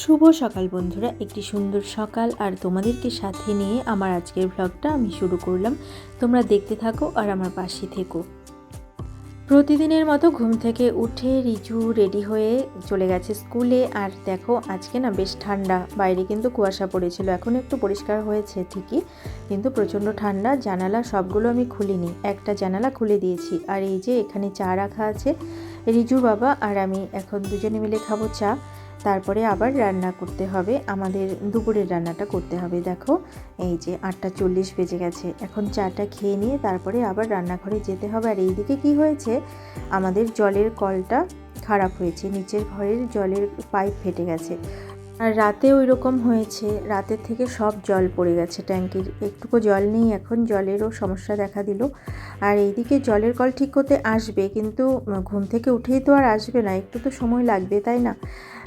শুভ সকাল বন্ধুরা, একটি সুন্দর সকাল। আর তোমাদেরকে সাথে নিয়ে আমার আজকের ব্লগটা আমি শুরু করলাম। তোমরা দেখতে থাকো আর আমার পাশে থেকো। প্রতিদিনের মতো ঘুম থেকে উঠে রিজু রেডি হয়ে চলে গেছে স্কুলে। আর দেখো, আজকে না বেশ ঠান্ডা। বাইরে কিন্তু কুয়াশা পড়েছিল। এখন একটু পরিষ্কার হয়েছে ঠিকই, কিন্তু প্রচণ্ড ঠান্ডা। জানালা সবগুলো আমি খুলিনি। একটা জানালা খুলে দিয়েছি। আর এই যে এখানে চা রাখা আছে রিজুর বাবা আর আমি এখন দুজনে মিলে খাব চা। তারপরে আবার রান্না করতে হবে। আমাদের দুপুরের রান্নাটা করতে হবে। দেখো, এই যে আটটা চল্লিশ বেজে গেছে। এখন চাটা খেয়ে নিয়ে তারপরে আবার রান্নাঘরে যেতে হবে। আর এইদিকে কি হয়েছে? আমাদের জলের কলটা খারাপ হয়েছে। নিচের ঘরের জলের পাইপ ফেটে গেছে। আর রাতে ওই রকম হয়েছে। রাতের থেকে সব জল পড়ে গেছে ট্যাঙ্কির। একটুকু জল নেই এখন। জলেরও সমস্যা দেখা দিল। আর এইদিকে জলের কল ঠিক করতে আসবে। কিন্তু ঘুম থেকে উঠেই তো আর আসবে না। একটু তো সময় লাগবে, তাই না?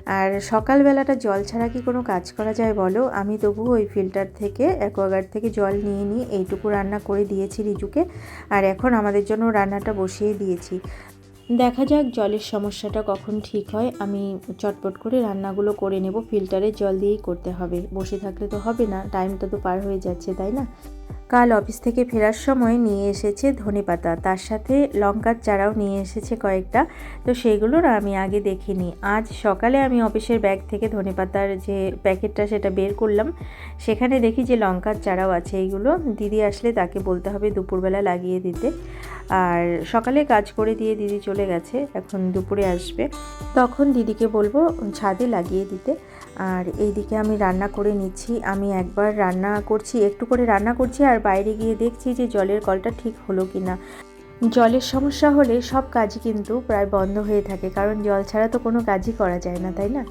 আর সকালবেলাটা জল ছাড়া কি কোনো কাজ করা যায় বলো? আমি তবু ওই ফিল্টার থেকে, অ্যাকোয়াগার্ড থেকে জল নিয়ে নিয়ে এইটুকু রান্না করে দিয়েছি রিজুকে। আর এখন আমাদের জন্য রান্নাটা বসিয়ে দিয়েছি। দেখা যাক জলের সমস্যাটা কখন ঠিক হয়। আমি চটপট করে রান্নাগুলো করে নেব। ফিল্টারে জল দিয়েই করতে হবে। বসে থাকলে তো হবে না। টাইমটা তো পার হয়ে যাচ্ছে, তাই না? কাল অফিস থেকে ফেরার সময় নিয়ে এসেছে ধনে পাতা। তার সাথে লঙ্কার চারাও নিয়ে এসেছে কয়েকটা। তো সেগুলো না আমি আগে দেখিনি। আজ সকালে আমি অফিসের ব্যাগ থেকে ধনে পাতার যে প্যাকেটটা সেটা বের করলাম। সেখানে দেখি যে লঙ্কার চারাও আছে। এইগুলো দিদি আসলে তাকে বলতে হবে দুপুরবেলা লাগিয়ে দিতে। আর সকালে কাজ করে দিয়ে দিদি চলে গেছে। এখন দুপুরে আসবে। তখন দিদিকে বলব, ছাদে লাগিয়ে দিতে। আর এইদিকে আমি রান্না করে নিচ্ছি। আমি একবার রান্না করছি, একটু করে রান্না করছি আর বাইরে গিয়ে দেখছি যে জলের কলটা ঠিক হলো কি না জলের সমস্যা হলে সব কাজই কিন্তু প্রায় বন্ধ হয়ে থাকে, কারণ জল ছাড়া তো কোনো কাজই করা যায় না, তাই না?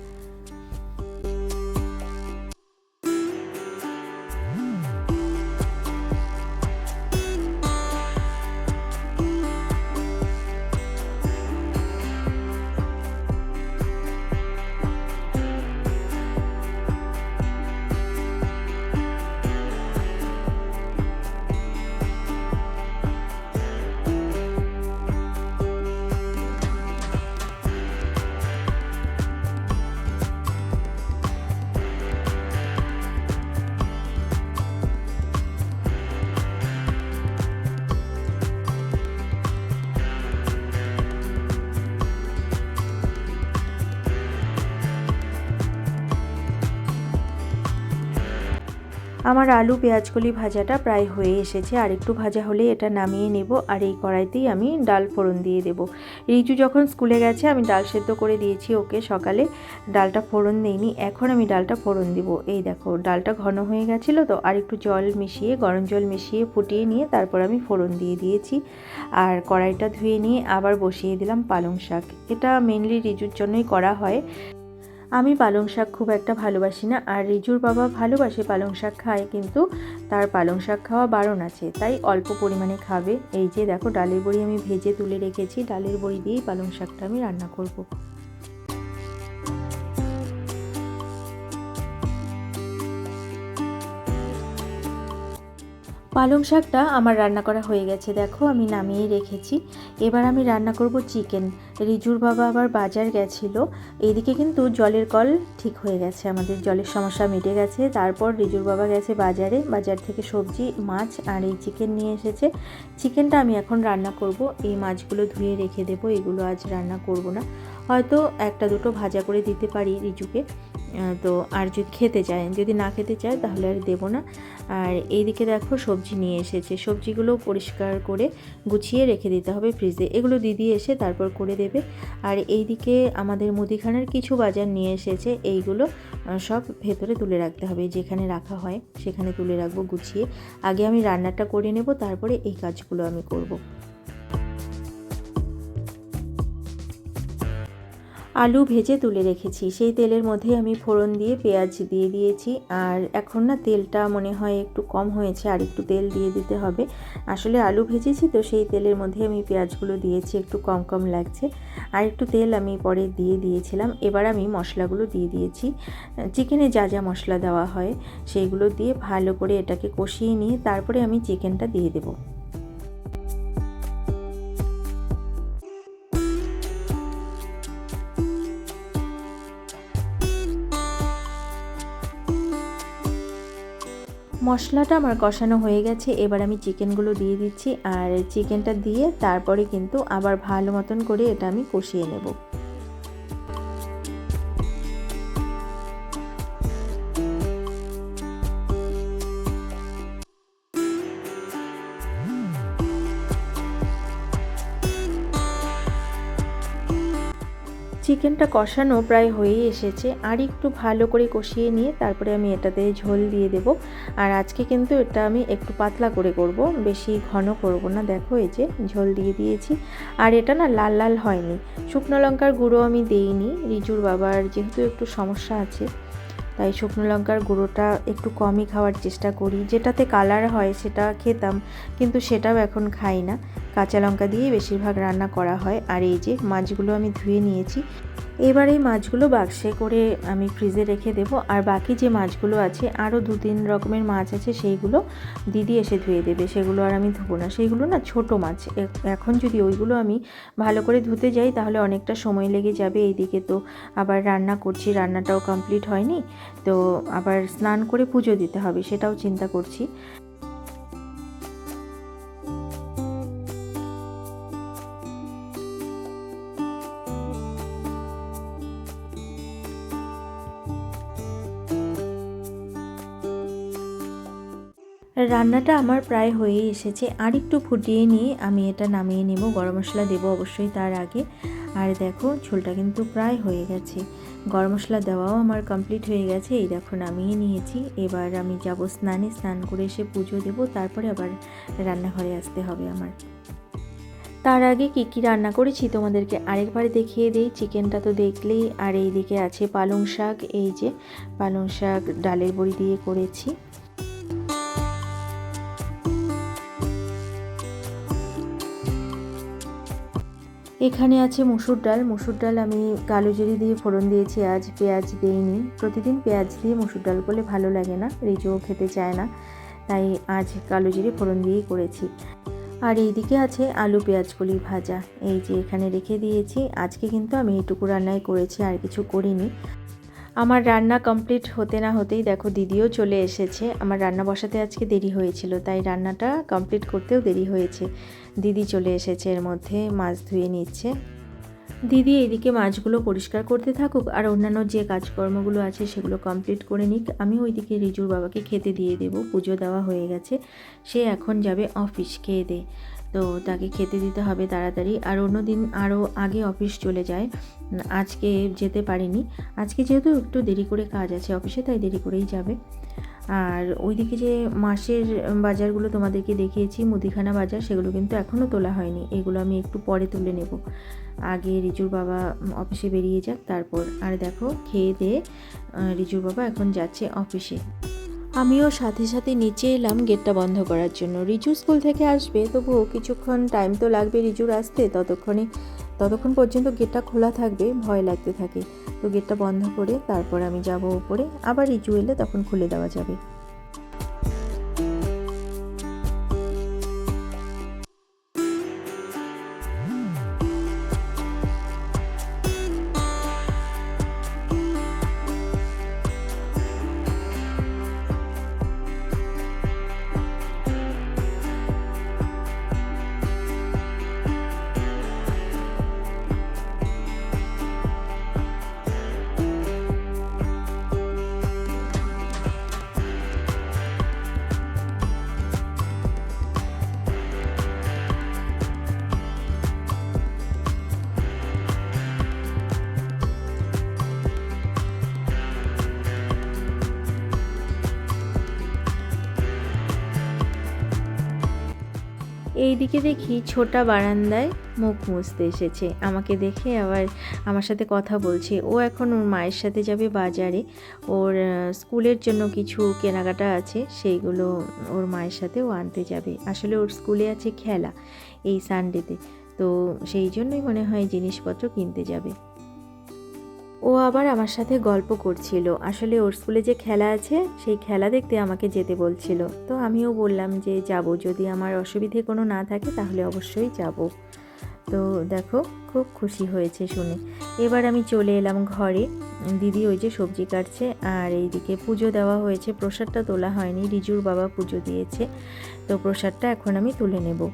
আমার আলু পেঁয়াজকলি ভাজাটা প্রায় হয়ে এসেছে। আর একটু ভাজা হলে এটা নামিয়ে নেব। আর এই কড়াইতেই আমি ডাল ফোড়ন দিয়ে দেব। রিজু যখন স্কুলে গেছে, আমি ডাল সেদ্ধ করে দিয়েছি ওকে সকালে। ডালটা ফোড়ন দিইনি। এখন আমি ডালটা ফোড়ন দিব। এই দেখো, ডালটা ঘন হয়ে গেছিল তো, আর একটু জল মিশিয়ে, গরম জল মিশিয়ে ফুটিয়ে নিয়ে তারপর আমি ফোড়ন দিয়ে দিয়েছি। আর কড়াইটা ধুয়ে নিয়ে আবার বসিয়ে দিলাম পালং শাক। এটা মেনলি রিজুর জন্যই করা হয়। আমি পালং শাক খুব একটা ভালোবাসি না, আর রিজুর বাবা ভালোবাসে পালং শাক খায়, কিন্তু তার পালং শাক খাওয়া বারণ আছে, তাই অল্প পরিমাণে খাবে এই যে দেখো, ডালের বড়ি আমি ভেজে তুলে রেখেছি, ডালের বড়ি দিয়েই পালং শাকটা আমি রান্না করব। পালং শাকটা আমার রান্না করা হয়ে গেছে, দেখো আমি নামিয়ে রেখেছি। এবার আমি রান্না করব চিকেন। রিজুর বাবা আবার বাজার গেছিল এইদিকে কিন্তু জলের কল ঠিক হয়ে গেছে, আমাদের জলের সমস্যা মিটে গেছে। তারপর রিজুর বাবা গেছে বাজারে, বাজার থেকে সবজি, মাছ আর এই চিকেন নিয়ে এসেছে। চিকেনটা আমি এখন রান্না করব, এই মাছগুলো ধুয়ে রেখে দেবো, এগুলো আজ রান্না করব না। হয়তো একটা দুটো ভাজা করে দিতে পারি রিজুকে। তো আর যদি খেতে চায়, যদি না খেতে চায় তাহলে আর দেবো না। আর এইদিকে দেখো সবজি নিয়ে এসেছে। সবজিগুলো পরিষ্কার করে গুছিয়ে রেখে দিতে হবে ফ্রিজে। এগুলো দিদি এসে তারপর করে দেবে। আর এইদিকে আমাদের মুদিখানার কিছু বাজার নিয়ে এসেছে। এইগুলো সব ভেতরে তুলে রাখতে হবে। যেখানে রাখা হয় সেখানে তুলে রাখব গুছিয়ে। আগে আমি রান্নাটা করে নেব, তারপরে এই কাজগুলো আমি করব। আলু ভেজে তুলে রেখেছি। সেই তেলের মধ্যে আমি ফোড়ন দিয়ে পেঁয়াজ দিয়ে দিয়েছি। আর এখন না তেলটা মনে হয় একটু কম হয়েছে, আর একটু তেল দিয়ে দিতে হবে। আসলে আলু ভেজেছি তো, সেই তেলের মধ্যে আমি পেঁয়াজগুলো দিয়েছি, একটু কম কম লাগছে। আর একটু তেল আমি পরে দিয়ে দিয়েছিলাম। এবার আমি মশলাগুলো দিয়ে দিয়েছি। চিকেনে যা যা মশলা দেওয়া হয়, সেইগুলো দিয়ে ভালো করে এটাকে কষিয়ে নিয়ে তারপরে আমি চিকেনটা দিয়ে দেবো। মশলাটা আমার কষানো হয়ে গেছে। এবার আমি চিকেনগুলো দিয়ে দিচ্ছি। আর চিকেনটা দিয়ে তারপরে কিন্তু আবার ভালো মতন করে এটা আমি কষিয়ে নেব। চিকেনটা কষানো প্রায় হয়েই এসেছে। আর একটু ভালো করে কষিয়ে নিয়ে তারপরে আমি এটাতে ঝোল দিয়ে দেব। আর আজকে কিন্তু এটা আমি একটু পাতলা করে করব, বেশি ঘন করব না। দেখো এই যে ঝোল দিয়ে দিয়েছি। আর এটা না লাল লাল হয়নি। শুকনো লঙ্কার গুঁড়ো আমি দেইনি। রিজুর বাবার যেহেতু একটু সমস্যা আছে, তাই শুকনো লঙ্কার গুঁড়োটা একটু কমই খাওয়ার চেষ্টা করি। যেটাতে কালার হয় সেটা খেতাম, কিন্তু সেটাও এখন খাই না। কাঁচা লঙ্কা দিয়েই বেশিরভাগ রান্না করা হয়। আর এই যে মাছগুলো আমি ধুয়ে নিয়েছি, এবার এই মাছগুলো বাক্সে করে আমি ফ্রিজে রেখে দেব। আর বাকি যে মাছগুলো আছে, আরও দু তিন রকমের মাছ আছে, সেইগুলো দিদি এসে ধুয়ে দেবে। সেগুলো আর আমি ধুবো না। সেইগুলো না ছোট মাছ। এখন যদি ওইগুলো আমি ভালো করে ধুতে যাই, তাহলে অনেকটা সময় লেগে যাবে এইদিকে তো। আবার রান্না করছি, রান্নাটাও কমপ্লিট হয়নি। তো আবার স্নান করে পুজো দিতে হবে, সেটাও চিন্তা করছি। রান্নাটা আমার প্রায় হয়েই এসেছে। আর একটু ফুটিয়ে নিয়ে আমি এটা নামিয়ে নেব। গরম মশলা দেবো অবশ্যই তার আগে। আর দেখো, ঝোলটা কিন্তু প্রায় হয়ে গেছে। গরম মশলা দেওয়াও আমার কমপ্লিট হয়ে গেছে। এই দেখো, নামিয়ে নিয়েছি। এবার আমি যাব স্নানে। স্নান করে এসে পুজো দেব। তারপরে আবার রান্নাঘরে আসতে হবে আমার। তার আগে কী কী রান্না করেছি তোমাদেরকে আরেকবার দেখিয়ে দিই। চিকেনটা তো দেখলেই। আর এই দিকে আছে পালং শাক। এই যে পালং শাক, ডালের বড়ি দিয়ে করেছি। এখানে আছে মুসুর ডাল। মুসুর ডাল আমি কালো জিরি দিয়ে ফোড়ন দিয়েছি, আজ পেঁয়াজ দিইনি। প্রতিদিন পেঁয়াজ দিয়ে মুসুর ডাল করলে ভালো লাগে না, রিজুও খেতে চায় না, তাই আজ কালো জিরে ফোড়ন দিয়েই করেছি। আর এইদিকে আছে আলু পেঁয়াজ কলি ভাজা। এই যে এখানে রেখে দিয়েছি, আজকে কিন্তু আমি এইটুকু রান্নাই করেছি, আর কিছু করিনি। আমার রান্না কমপ্লিট হতে না হতেই দেখো দিদিও চলে এসেছে। আমার রান্না বসাতে আজকে দেরি হয়েছিল, তাই রান্নাটা কমপ্লিট করতেও দেরি হয়েছে। দিদি চলে এসেছে, এর মধ্যে মাছ ধুয়ে নিচ্ছে। দিদি, এদিকে মাছগুলো পরিষ্কার করতে থাকুক আর অন্যান্য যে কাজকর্মগুলো আছে সেগুলো কমপ্লিট করে নিক। আমি ওইদিকে রিজুর বাবাকে খেতে দিয়ে দেবো, পুজো দেওয়া হয়ে গেছে। সে এখন যাবে অফিস খেয়ে দে। তো তাকে খেতে দিতে হবে তাড়াতাড়ি। আর অন্য দিন আরও আগে অফিস চলে যায়। আজকে যেতে পারিনি। আজকে যেহেতু একটু দেরি করে কাজ আছে অফিসে তাই দেরি করেই যাবে। আর ওইদিকে যে মাসের বাজারগুলো তোমাদেরকে দেখিয়েছি, মুদিখানা বাজার, সেগুলো কিন্তু এখনও তোলা হয়নি। এগুলো আমি একটু পরে তুলে নেব। আগে রিজুর বাবা অফিসে বেরিয়ে যাক, তারপর, আর দেখো, খেয়ে দিয়ে রিজুর বাবা এখন যাচ্ছে অফিসে। আমিও সাথে সাথে নিচে এলাম গেটটা বন্ধ করার জন্য। রিজু স্কুল থেকে আসবে, তবুও কিছুক্ষণ টাইম তো লাগবে রিজুর আসতে, ততক্ষণে ততক্ষণ পর্যন্ত গেটটা খোলা থাকবে, ভয় লাগতে থাকে। তো গেটটা বন্ধ করে তারপর আমি যাব উপরে। আবার রিচুয়েলে তখন খুলে দেওয়া যাবে। এই দিকে দেখি ছোটা বারান্দায় মুখ মুছতে এসেছে। আমাকে দেখে আবার আমার সাথে কথা বলছে। ও এখন ওর মায়ের সাথে যাবে বাজারে। ওর স্কুলের জন্য কিছু কেনাকাটা আছে, সেইগুলো ওর মায়ের সাথে ও আনতে যাবে। আসলে ওর স্কুলে আছে খেলা এই সানডেতে তো সেই জন্যই মনে হয় জিনিসপত্র কিনতে যাবে। ও আবার আমার সাথে গল্প করছিল। আসলে ওর স্কুলে যে খেলা আছে, সেই খেলা দেখতে আমাকে যেতে বলছিল। তো আমিও বললাম যে, যাব, যদি আমার অসুবিধে কোনো না থাকে, তাহলে অবশ্যই যাব। তো দেখো, খুব খুশি হয়েছে শুনে। এবার আমি চলে এলাম ঘরে। দিদি ওই যে সবজি কাটছে, আর এইদিকে পুজো দেওয়া হয়েছে। প্রসাদটা তোলা হয়নি, রিজুর বাবা পুজো দিয়েছে। তো প্রসাদটা এখন আমি তুলে নেব।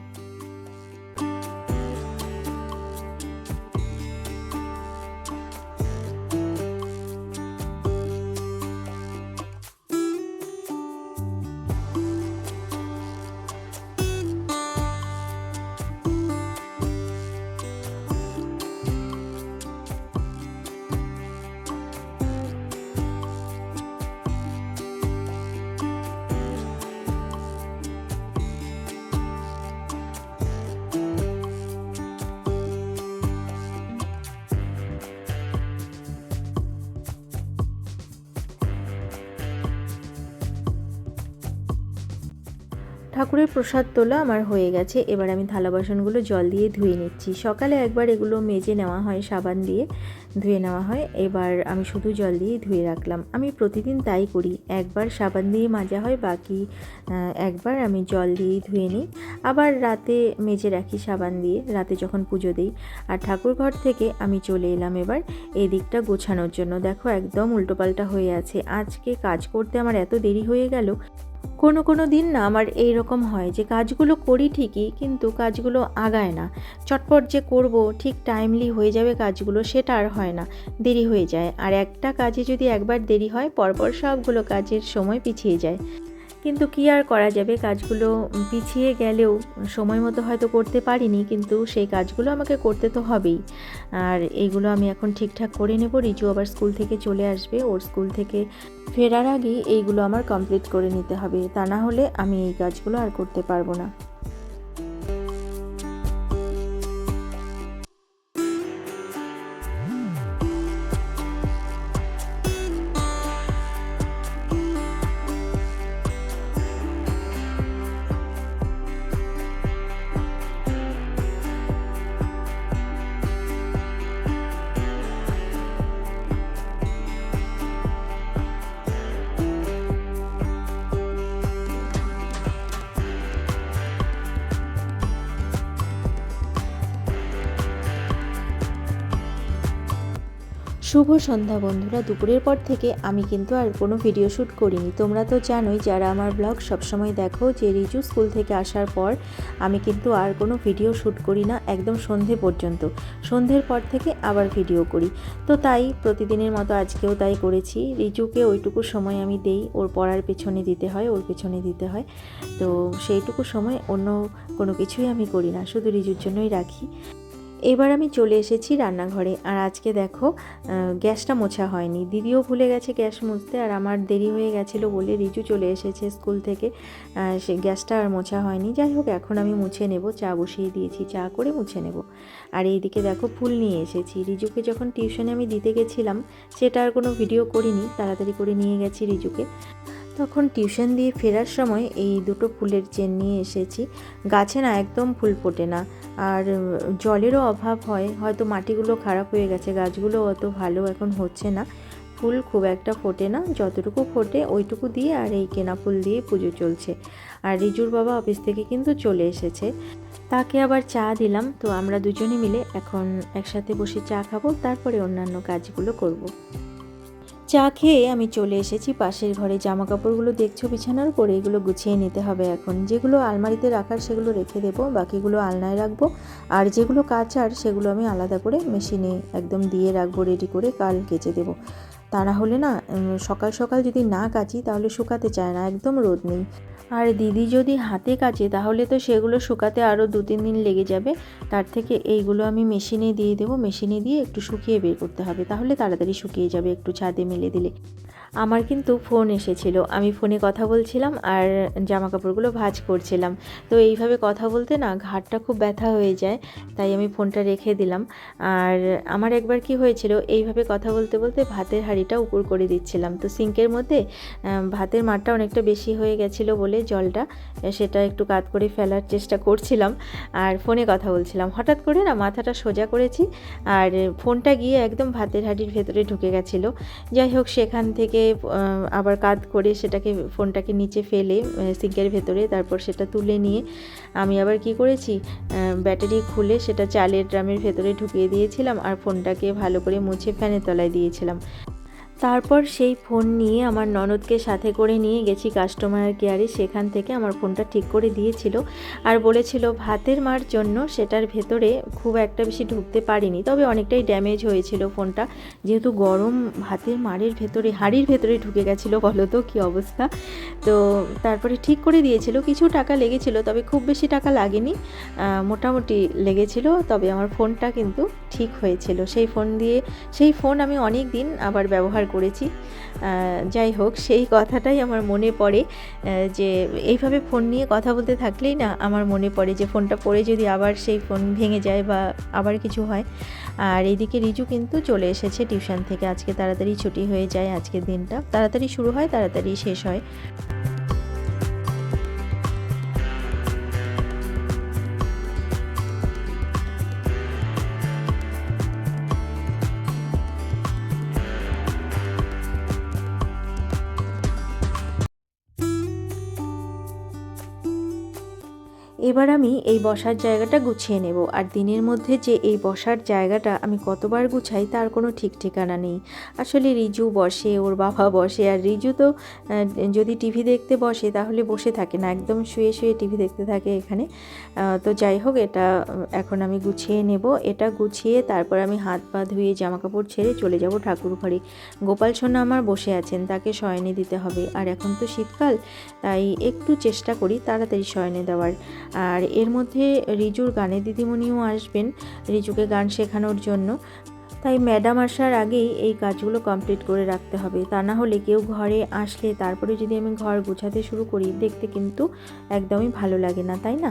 ঠাকুরের প্রসাদ তোলা আমার হয়ে গেছে। এবার আমি থালা বাসনগুলো জল দিয়ে ধুয়ে নিচ্ছি। সকালে একবার এগুলো মেজে নেওয়া হয়, সাবান দিয়ে ধুয়ে নেওয়া হয়। এবার আমি শুধু জল দিয়ে ধুয়ে রাখলাম। আমি প্রতিদিন তাই করি। একবার সাবান দিয়ে মাজা হয়, বাকি একবার আমি জল দিয়েই ধুয়ে নিই। আবার রাতে মেজে রাখি সাবান দিয়ে, রাতে যখন পুজো দিই। আর ঠাকুর ঘর থেকে আমি চলে এলাম এবার এই দিকটা গোছানোর জন্য। দেখো একদম উল্টোপাল্টা হয়ে আছে। আজকে কাজ করতে আমার এত দেরি হয়ে গেল। কোনো কোনো দিন না আমার এই রকম হয় যে কাজগুলো করি ঠিকই, কিন্তু কাজগুলো আগায় না। চটপট যে করব, ঠিক টাইমলি হয়ে যাবে কাজগুলো সেটা আর হয় না, দেরি হয়ে যায়। আর একটা কাজে যদি একবার দেরি হয়, পরপর সবগুলো কাজের সময় পিছিয়ে যায়। কিন্তু কি আর করা যাবে? কাজগুলো পিছিয়ে গেলেও সময় মতো হয়তো করতে পারিনি, কিন্তু সেই কাজগুলো আমাকে করতে তো হবেই। আর এইগুলো আমি এখন ঠিকঠাক করে নেব। রিজু আবার স্কুল থেকে চলে আসবে। ওর স্কুল থেকে ফেরার আগেই এইগুলো আমার কমপ্লিট করে নিতে হবে। তা না হলে আমি এই কাজগুলো আর করতে পারব না। শুভ সন্ধ্যা বন্ধুরা, দুপুরের পর থেকে আমি কিন্তু আর কোনো ভিডিও শ্যুট করিনি। তোমরা তো জানোই, যারা আমার ব্লগ সবসময় দেখো যে রিজু স্কুল থেকে আসার পর আমি কিন্তু আর কোনো ভিডিও শ্যুট করি না, একদম সন্ধে পর্যন্ত। সন্ধ্যের পর থেকে আবার ভিডিও করি। তো তাই প্রতিদিনের মতো আজকেও তাই করেছি। রিজুকে ওইটুকু সময় আমি দেই, ওর পড়ার পেছনে দিতে হয়, ওর পেছনে দিতে হয়। তো সেইটুকু সময় অন্য কোনো কিছুই আমি করি না, শুধু রিজুর জন্যই রাখি। এবার আমি চলে এসেছি রান্নাঘরে। আর আজকে দেখো গ্যাসটা মোছা হয়নি। দিদিও ভুলে গেছে গ্যাস মুছতে, আর আমার দেরি হয়ে গেছিল বলে রিজু চলে এসেছে স্কুল থেকে। সে গ্যাসটা আর মোছা হয়নি। যাই হোক, এখন আমি মুছে নেব। চা বসিয়ে দিয়েছি, চা করে মুছে নেব। আর এইদিকে দেখো, ফুল নিয়ে এসেছি। রিজুকে যখন টিউশনে আমি দিতে গেছিলাম, সেটা আর কোনো ভিডিও করিনি, তাড়াতাড়ি করে নিয়ে গেছি রিজুকে। তখন টিউশন দিয়ে ফেরার সময় এই দুটো ফুলের চেন নিয়ে এসেছি। গাছে না একদম ফুল ফোটে না। আর জলেরও অভাব হয়। হয়তো মাটিগুলো খারাপ হয়ে গেছে। গাছগুলো অত ভালো এখন হচ্ছে না। ফুল খুব একটা ফোটে না। যতটুকু ফোটে ওইটুকু দিয়ে আর এই কেনা ফুল দিয়ে পুজো চলছে। আর রিজুর বাবা অফিস থেকে কিন্তু চলে এসেছে। তাকে আবার চা দিলাম। তো আমরা দুজনে মিলে এখন একসাথে বসে চা খাব। তারপরে অন্যান্য কাজগুলো করব। চা খেয়ে আমি চলে এসেছি। পাশের ঘরে জামা কাপড়গুলো দেখছ বিছানার উপরে, এগুলো গুছিয়ে নিতে হবে এখন। যেগুলো আলমারিতে রাখার সেগুলো রেখে দেবো, বাকিগুলো আলনায় রাখব। আর যেগুলো কাচার সেগুলো আমি আলাদা করে মেশিনে একদম দিয়ে রাখব রেডি করে কাল কেচে দেবো। তা না হলে না সকাল সকাল যদি না কাচি তাহলে শুকাতে চায় না, একদম রোদ নেই। আর দিদি যদি হাতে কাচে, তাহলে তো সেগুলো শুকাতে আরও দু তিন দিন লেগে যাবে। তার থেকে এইগুলো আমি মেশিনে দিয়ে দেবো। মেশিনে দিয়ে একটু শুকিয়ে বের করতে হবে। তাহলে তাড়াতাড়ি শুকিয়ে যাবে একটু ছাদে মেলে দিলে। আমার কিন্তু ফোন এসেছিল। আমি ফোনে কথা বলছিলাম আর জামা কাপড়গুলো ভাজ করছিলাম। তো এইভাবে কথা বলতে না ঘাটটা খুব ব্যথা হয়ে যায়, তাই আমি ফোনটা রেখে দিলাম। আর আমার একবার কি হয়েছিল, এইভাবে কথা বলতে বলতে ভাতের হাঁড়িটা উপর করে দিচ্ছিলাম। তো সিঙ্কের মধ্যে ভাতের মাঠটা অনেকটা বেশি হয়ে গেছিল বলে জলটা সেটা একটু কাত করে ফেলার চেষ্টা করছিলাম আর ফোনে কথা বলছিলাম। হঠাৎ করে না মাথাটা সোজা করেছি আর ফোনটা গিয়ে একদম ভাতের হাঁড়ির ভেতরে ঢুকে গেছিল। যাই হোক, সেখান থেকে আহ, আবার কাত করে সেটাকে ফোনটাকে নিচে ফেলে সিঙ্কের ভেতরে তারপর সেটা তুলে নিয়ে আমি আবার কি করেছি ব্যাটারি খুলে সেটা চালের ড্রামের ভেতরে ঢুকিয়ে দিয়েছিলাম আর ফোনটাকে ভালো করে মুছে ফ্যানের তলায় দিয়েছিলাম। তারপর সেই ফোন নিয়ে আমার ননদকে সাথে করে নিয়ে গেছি কাস্টমার কেয়ারে সেখান থেকে আমার ফোনটা ঠিক করে দিয়েছিল আর বলেছিল, ভাতের মার জন্য সেটার ভেতরে খুব একটা বেশি ঢুকতে পারিনি। তবে অনেকটাই ড্যামেজ হয়েছিল ফোনটা। যেহেতু গরম, ভাতের মারের ভেতরে, হাড়ির ভেতরে ঢুকে গেছিল, বলো তো কী অবস্থা? তো তারপরে ঠিক করে দিয়েছিল। কিছু টাকা লেগেছিল, তবে খুব বেশি টাকা লাগেনি। মোটামুটি লেগেছিল, তবে আমার ফোনটা কিন্তু ঠিক হয়েছিল। সেই ফোন দিয়ে, সেই ফোন আমি অনেক দিন আবার ব্যবহার করেছি। যাই হোক, সেই কথাটাই আমার মনে পড়ে যে এইভাবে ফোন নিয়ে কথা বলতে থাকলেই না আমার মনে পড়ে যে ফোনটা পড়ে যদি আবার সেই ফোন ভেঙে যায় বা আবার কিছু হয়। আর এদিকে রিজু কিন্তু চলে এসেছে টিউশন থেকে। আজকে তাড়াতাড়ি ছুটি হয়ে যায় আজকের দিনটা। তাড়াতাড়ি শুরু হয়, তাড়াতাড়ি শেষ হয়। এবার আমি এই বসার জায়গাটা গুছিয়ে নেব আর দিনের মধ্যে যে এই বসার জায়গাটা আমি কতবার গুছাই তার কোনো ঠিক ঠিকানা নেই। আসলে রিজু বসে, ওর বাবা বসে আর রিজু তো যদি টিভি দেখতে বসে তাহলে বসে থাকে না, একদম শুয়ে শুয়ে টিভি দেখতে থাকে এখানে। তো যাই হোক এটা এখন আমি গুছিয়ে নেব। এটা গুছিয়ে তারপর আমি হাত পা ধুয়ে জামা কাপড় ছেড়ে চলে যাব ঠাকুর ঘরে। গোপাল সোনা আমার বসে আছেন, তাকে শয়নে দিতে হবে। আর এখন তো শীতকাল, তাই একটু চেষ্টা করি তাড়াতাড়ি শয়নে দেওয়ার। আর এর মধ্যে রিজুর গানে দিদিমণিও আসবেন। রিজুকে গান শেখানোর জন্য। তাই ম্যাডাম আসার আগেই এই কাজগুলো কমপ্লিট করে রাখতে হবে। তা না হলে কেউ ঘরে আসলে তারপরে যদি আমি ঘর গোছাতে শুরু করি, দেখতে কিন্তু একদমই ভালো লাগে না, তাই না?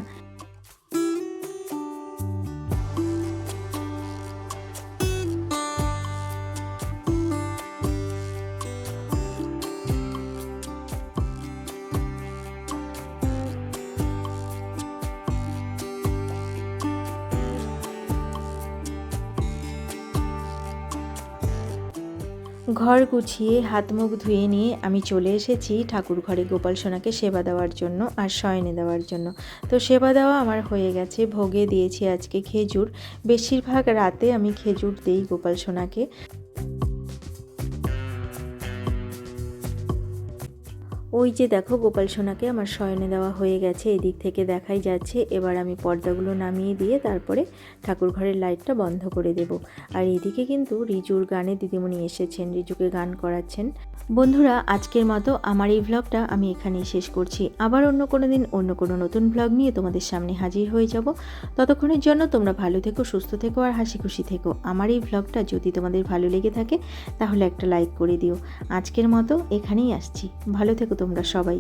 ঘর গুছিয়ে হাত মুখ ধুয়ে নিয়ে আমি চলে এসেছি ঠাকুর ঘরে গোপাল সোনাকে সেবা দেওয়ার জন্য আর শয়নে দেওয়ার জন্য। তো সেবা দেওয়া আমার হয়ে গেছে, ভোগে দিয়েছি আজকে খেজুর। বেশিরভাগ রাতে আমি খেজুর দেই গোপাল সোনাকে। ওই যে দেখো গোপাল সোনাকে আমার শয়নে দেওয়া হয়ে গেছে, এদিক থেকে দেখাই যাচ্ছে। এবার আমি পর্দাগুলো নামিয়ে দিয়ে তারপরে ঠাকুর ঘরের লাইটটা বন্ধ করে দেব। আর এদিকে কিন্তু রিজুর গানে দিদিমণি এসেছেন, রিজুকে গান করাচ্ছেন। বন্ধুরা, আজকের মতো আমার এই ভ্লগটা আমি এখানেই শেষ করছি। আবার অন্য কোনো দিন অন্য কোনো নতুন ভ্লগ নিয়ে তোমাদের সামনে হাজির হয়ে যাব। ততক্ষণের জন্য তোমরা ভালো থেকো, সুস্থ থেকো আর হাসি খুশি থেকো। আমার এই ভ্লগটা যদি তোমাদের ভালো লেগে থাকে, তাহলে একটা লাইক করে দিও। আজকের মতো এখানেই আসছি। ভালো থেকো তোমরা সবাই।